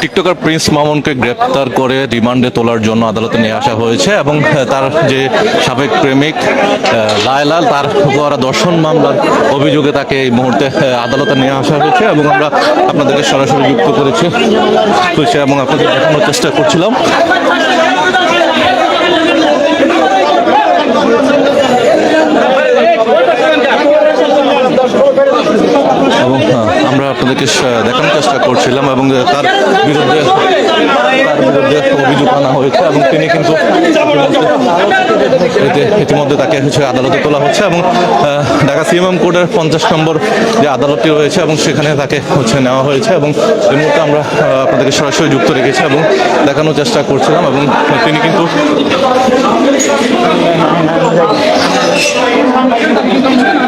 TikToker Prince মামুনকে গ্রেপ্তার করে রিমান্ডে তোলার জন্য আদালতে নিয়ে আসা হয়েছে এবং তার যে সাবেক প্রেমিক লায়লাল, তার করা দর্শন মামলার অভিযোগে তাকে এই মুহূর্তে আদালতে নিয়ে আসা হয়েছে এবং আমরা আপনাদেরকে সরাসরি যুক্ত করেছি। করেছি এবং আপনাদের দেখানোর চেষ্টা করছিলাম। এবং আপনাদেরকে দেখানোর চেষ্টা করছিলাম এবং তার বিরুদ্ধে তার বিরুদ্ধে অভিযোগ আনা হয়েছে এবং তিনি কিন্তু ইতিমধ্যে তাকে হচ্ছে আদালতে তোলা হচ্ছে এবং ঢাকা সিএমএম কোর্টের পঞ্চাশ নম্বর যে আদালতটি রয়েছে এবং সেখানে তাকে হচ্ছে নেওয়া হয়েছে এবং এই মুহূর্তে আমরা আপনাদেরকে সরাসরি যুক্ত রেখেছি এবং দেখানোর চেষ্টা করছিলাম এবং তিনি কিন্তু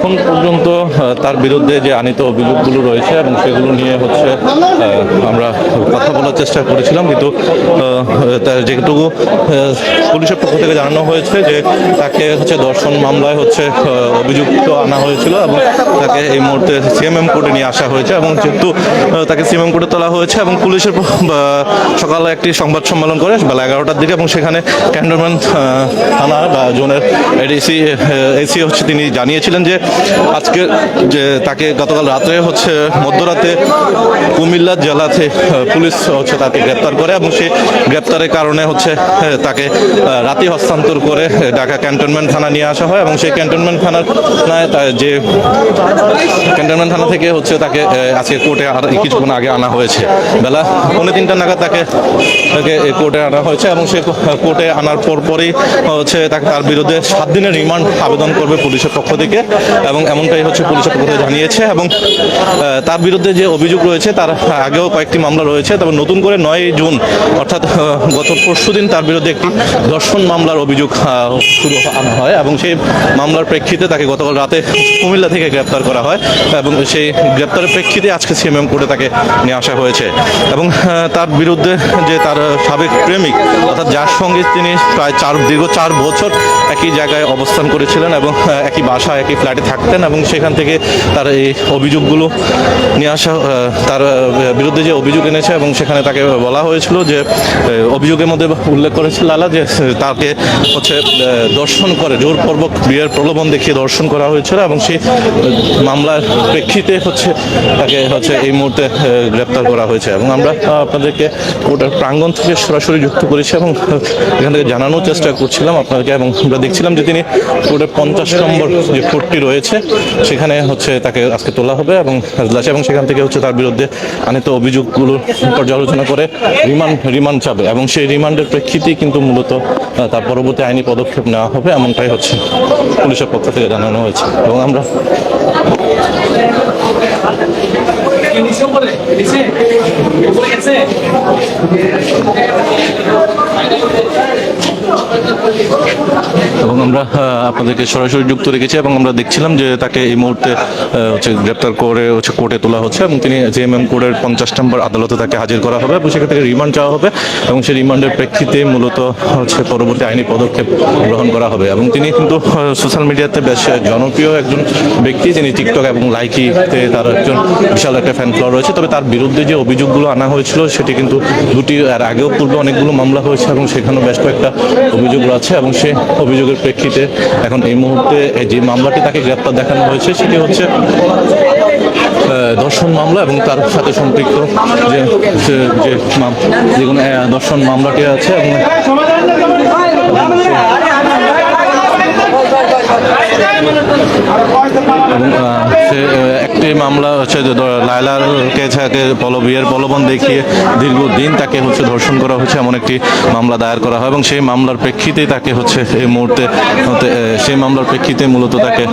এখন পর্যন্ত তার বিরুদ্ধে যে আনিত অভিযোগগুলো রয়েছে এবং সেগুলো নিয়ে হচ্ছে আমরা কথা বলার চেষ্টা করেছিলাম, কিন্তু তার যেটুকু পুলিশের পক্ষ থেকে জানানো হয়েছে যে তাকে হচ্ছে দর্শন মামলায় হচ্ছে অভিযুক্ত আনা হয়েছিল এবং তাকে এই মুহূর্তে সিএমএম কোর্টে নিয়ে আসা হয়েছে এবং যেহেতু তাকে সিএমএম কোর্টে তোলা হয়েছে এবং পুলিশের সকালে একটি সংবাদ সম্মেলন করে বেলা এগারোটার দিকে এবং সেখানে ক্যান্টনমেন্ট থানা বা জোনের এডিসি এসি হচ্ছে তিনি জানিয়েছিলেন যে আজকে যে তাকে গতকাল রাতে হচ্ছে মধ্যরাতে কুমিল্লা জেলাতে পুলিশ হচ্ছে তাকে গ্রেপ্তার করে এবং সে গ্রেপ্তারের কারণে হচ্ছে তাকে রাতে হস্তান্তর করে ঢাকা ক্যান্টনমেন্ট থানা নিয়ে আসা হয় এবং সেই ক্যান্টনমেন্ট থানার যে ক্যান্টনমেন্ট থানা থেকে হচ্ছে তাকে আজকে কোর্টে আর কিছুক্ষণ আগে আনা হয়েছে। বেলা পৌনে তিনটা নাগাদ তাকে তাকে কোর্টে আনা হয়েছে এবং সে কোর্টে আনার পর পরই হচ্ছে তাকে তার বিরুদ্ধে সাত দিনের রিমান্ড আবেদন করবে পুলিশের পক্ষ থেকে। এবং এমনটাই হচ্ছে পুলিশের পক্ষ থেকে জানিয়েছে এবং তার বিরুদ্ধে যে অভিযোগ রয়েছে, তার আগেও কয়েকটি মামলা রয়েছে। তবে নতুন করে নয় জুন, অর্থাৎ গত পরশু দিন তার বিরুদ্ধে একটি ধর্ষণ মামলার অভিযোগ শুরু আনা হয় এবং সেই মামলার প্রেক্ষিতে তাকে গতকাল রাতে কুমিল্লা থেকে গ্রেপ্তার করা হয় এবং সেই গ্রেপ্তারের প্রেক্ষিতে আজকে সিএমএম কোর্টে তাকে নিয়ে আসা হয়েছে। এবং তার বিরুদ্ধে যে তার সাবেক প্রেমিক, অর্থাৎ যার সঙ্গে তিনি প্রায় চার, দীর্ঘ চার বছর একই জায়গায় অবস্থান করেছিলেন এবং একই বাসা একই ফ্ল্যাটে থাকতেন এবং সেখান থেকে তার এই অভিযোগগুলো নিয়ে আসা তার বিরুদ্ধে যে অভিযোগ এনেছে এবং সেখানে তাকে বলা হয়েছিল যে অভিযোগের মধ্যে উল্লেখ করেছে লালা যে তাকে হচ্ছে দর্শন করে, জোরপূর্বক বিয়ের প্রলোভন দেখিয়ে দর্শন করা হয়েছিল এবং সেই মামলার প্রেক্ষিতে হচ্ছে, তাকে হচ্ছে এই মুহূর্তে গ্রেপ্তার করা হয়েছে এবং আমরা আপনাদেরকে কোর্টের প্রাঙ্গণ থেকে সরাসরি যুক্ত করেছি এবং এখান থেকে জানানোর চেষ্টা করছিলাম আপনাকে এবং আমরা দেখছিলাম যে তিনি কোর্টের পঞ্চাশ নম্বর যে কোর্টটি রয়েছে সেখানে হচ্ছে তাকে আজকে তোলা হবে এবং এবং সেখান থেকে হচ্ছে তার বিরুদ্ধে আনিত অভিযোগগুলো পর্যালোচনা করে রিমান্ড রিমান্ড চাবে এবং সেই রিমান্ডের প্রেক্ষিতেই কিন্তু মূলত তার পরবর্তী আইনি পদক্ষেপ নেওয়া হবে, এমনটাই হচ্ছে পুলিশের পক্ষ থেকে জানানো হয়েছে। এবং আমরা নিচে উপরে নিচে উপরে গেছে এবং আমরা আপনাদেরকে সরাসরি যুক্ত রেখেছি এবং আমরা দেখছিলাম যে তাকে এই মুহূর্তে হচ্ছে গ্রেপ্তার করে হচ্ছে কোর্টে তোলা হচ্ছে এবং তিনি জেএমএম কোর্টের পঞ্চাশ নম্বর আদালতে তাকে হাজির করা হবে এবং সেখান থেকে রিমান্ড চাওয়া হবে এবং সেই রিমান্ডের প্রেক্ষিতে মূলত, হচ্ছে পরবর্তী আইনি পদক্ষেপ গ্রহণ করা হবে এবং তিনি কিন্তু সোশ্যাল মিডিয়াতে বেশ জনপ্রিয় একজন ব্যক্তি যিনি টিকটক এবং লাইকিতে তার একজন বিশাল একটা ফ্যান ফ্লোর রয়েছে। তবে তার বিরুদ্ধে যে অভিযোগগুলো আনা হয়েছিল সেটি কিন্তু দুটি আর আগেও পূর্বে অনেকগুলো মামলা হয়েছে এবং সেখানেও বেশ কয়েকটা অভিযোগ আছে এবং সে অভিযোগের প্রেক্ষিতে এখন এই মুহূর্তে যে মামলাটি তাকে গ্রেপ্তার দেখানো হয়েছে, সেটি হচ্ছে দর্শন মামলা এবং তার সাথে সম্পৃক্ত যে, যে- যে কোনো দর্শন মামলাটি আছে এবং সে একটি মামলা হচ্ছে লায়লাকে পল বিয়ের প্রলোভন দেখিয়ে দীর্ঘদিন তাকে হচ্ছে ধর্ষণ করা হচ্ছে এমন একটি মামলা দায়ের করা হয় এবং সেই মামলার প্রেক্ষিতেই তাকে হচ্ছে এই মুহূর্তে সেই মামলার প্রেক্ষিতে মূলত তাকে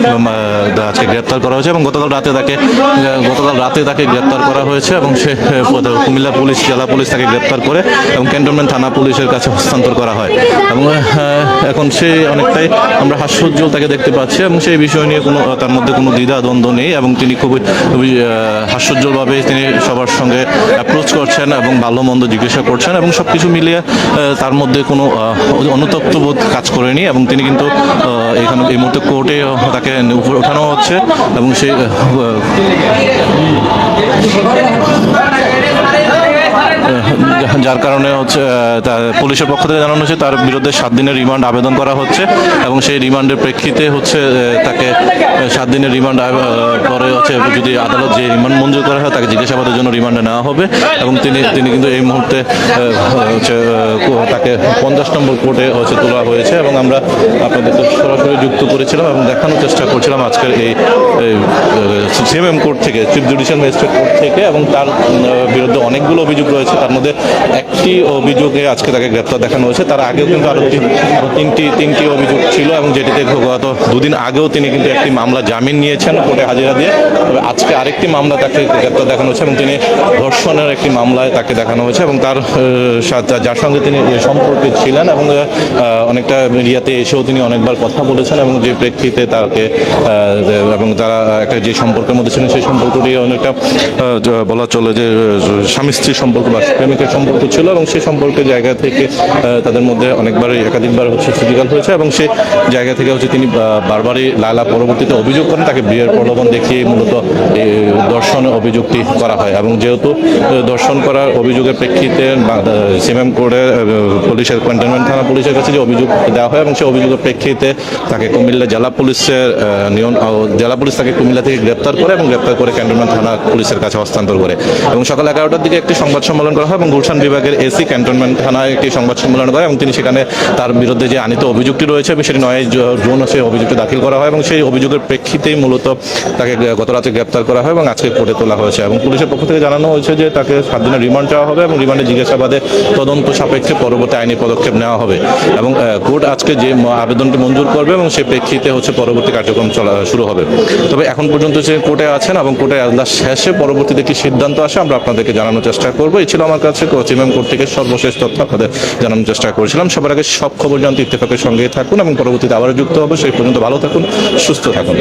আজকে গ্রেপ্তার করা হয়েছে এবং গতকাল রাতে তাকে গতকাল রাতে তাকে গ্রেপ্তার করা হয়েছে এবং সে কুমিল্লা পুলিশ, জেলা পুলিশ তাকে গ্রেপ্তার করে এবং ক্যান্টনমেন্ট থানা পুলিশের কাছে হস্তান্তর করা হয়। এবং এখন সে অনেকটাই আমরা হাস্যোজ্জ্বল তাকে দেখতে পাচ্ছি এবং সেই বিষয় নিয়ে কোনো, তার মধ্যে কোনো দ্বিধা দ্বন্দ্ব নেই এবং তিনি খুবই খুবই হাস্যোজ্জ্বলভাবে তিনি সবার সঙ্গে অ্যাপ্রোচ করছেন এবং ভালো মন্দ জিজ্ঞাসা করছেন এবং সব কিছু মিলিয়ে তার মধ্যে কোনো অনুতপ্ত বোধ কাজ করেনি এবং তিনি কিন্তু এখানে এই মুহূর্তে কোর্টে তাকে উপরে ওঠানো হচ্ছে এবং সেই যার কারণে হচ্ছে পুলিশের পক্ষ থেকে জানানো হচ্ছে, তার বিরুদ্ধে সাত দিনের রিমান্ড আবেদন করা হচ্ছে এবং সেই রিমান্ডের প্রেক্ষিতে হচ্ছে তাকে সাত দিনের রিমান্ড পরে হচ্ছে যদি আদালত যে রিমান্ড মঞ্জুর করা হয়, তাকে জিজ্ঞাসাবাদের জন্য রিমান্ডে নেওয়া হবে এবং তিনি তিনি কিন্তু এই মুহূর্তে হচ্ছে তাকে পঞ্চাশ নম্বর কোর্টে হচ্ছে তোলা হয়েছে এবং আমরা আপনাদেরকে সরাসরি যুক্ত করেছিলাম এবং দেখানোর চেষ্টা করছিলাম আজকের এই সিএমএম কোর্ট থেকে, চিফ জুডিশিয়াল ম্যাজিস্ট্রেট কোর্ট থেকে এবং তার বিরুদ্ধে অনেকগুলো অভিযোগ রয়েছে, তার মধ্যে একটি অভিযোগে আজকে তাকে গ্রেপ্তার দেখানো হয়েছে। তার আগেও কিন্তু আরও তিন- তিনটি তিনটি অভিযোগ ছিল এবং যেটিতে গত দুদিন আগেও তিনি কিন্তু একটি মামলা জামিন নিয়েছেন কোর্টে হাজিরা দিয়ে। তবে আজকে আরেকটি মামলা তাকে গ্রেপ্তার দেখানো হয়েছে এবং তিনি ধর্ষণের একটি মামলায় তাকে দেখানো হয়েছে এবং তার যার সঙ্গে তিনি সম্পর্কে ছিলেন এবং অনেকটা মিডিয়াতে এসেও তিনি অনেকবার কথা বলেছেন এবং যে প্রেক্ষিতে তাকে এবং তারা একটা যে সম্পর্কের মধ্যে ছিলেন সেই সম্পর্কটি অনেকটা বলা চলে যে স্বামী স্ত্রীর সম্পর্ক বা প্রেমিকের সম্পর্ক ছিল এবং সেই সম্পর্কে জায়গা থেকে তাদের মধ্যে অনেকবারই, একাধিকবার হচ্ছে ফিজিক্যাল হয়েছে এবং সে জায়গা থেকে হচ্ছে তিনি বারবারই লালা পরবর্তীতে অভিযোগ করেন, তাকে বিয়ের প্রলোভন দেখিয়ে মূলত এই দর্শনের অভিযোগটি করা হয় এবং যেহেতু দর্শন করার অভিযোগের প্রেক্ষিতে সিএমএম কোর্টে পুলিশের, ক্যান্টনমেন্ট থানা পুলিশের কাছে যে অভিযোগ দেওয়া হয় এবং সেই অভিযোগের প্রেক্ষিতে তাকে কুমিল্লা জেলা পুলিশের নিয়ম জেলা পুলিশ তাকে কুমিল্লা থেকে গ্রেপ্তার করে এবং গ্রেপ্তার করে ক্যান্টনমেন্ট থানা পুলিশের কাছে হস্তান্তর করে। এবং সকাল এগারোটার দিকে একটি সংবাদ সম্মেলন করা হয় এবং গুলশান বিভাগের এসি ক্যান্টনমেন্ট থানায় একটি সংবাদ সম্মেলন করে এবং তিনি সেখানে তার বিরুদ্ধে যে আনিত অভিযোগটি রয়েছে সেটি নয় জুন সেই অভিযোগটি দাখিল করা হয় এবং সেই অভিযোগের প্রেক্ষিতেই মূলত তাকে গত রাতে গ্রেপ্তার করা হয় এবং আজকে কোর্টে তোলা হয়েছে এবং পুলিশের পক্ষ থেকে জানানো হয়েছে যে তাকে সাত দিনের রিমান্ড চাওয়া হবে এবং রিমান্ডে জিজ্ঞাসাবাদে তদন্ত সাপেক্ষে পরবর্তী আইনি পদক্ষেপ নেওয়া হবে এবং কোর্ট আজকে যে আবেদনটি মঞ্জুর করবে এবং সে প্রেক্ষিতে হচ্ছে পরবর্তী কার্যক্রম চলা, শুরু হবে। তবে এখন পর্যন্ত যে কোর্টে আছেন এবং কোর্টে আদালত শেষে পরবর্তীতে কি সিদ্ধান্ত আসে আমরা আপনাদেরকে জানানোর চেষ্টা করব। এই ছিল আমার কাছে কোর্ট থেকে সর্বশেষ তথ্য আপনাদের জানানোর চেষ্টা করেছিলাম। সবার আগে সব খবর জানতে ইত্তেফাকের সঙ্গে থাকুন এবং পরবর্তীতে আবারও যুক্ত হবে। সেই পর্যন্ত ভালো থাকুন, সুস্থ থাকুন।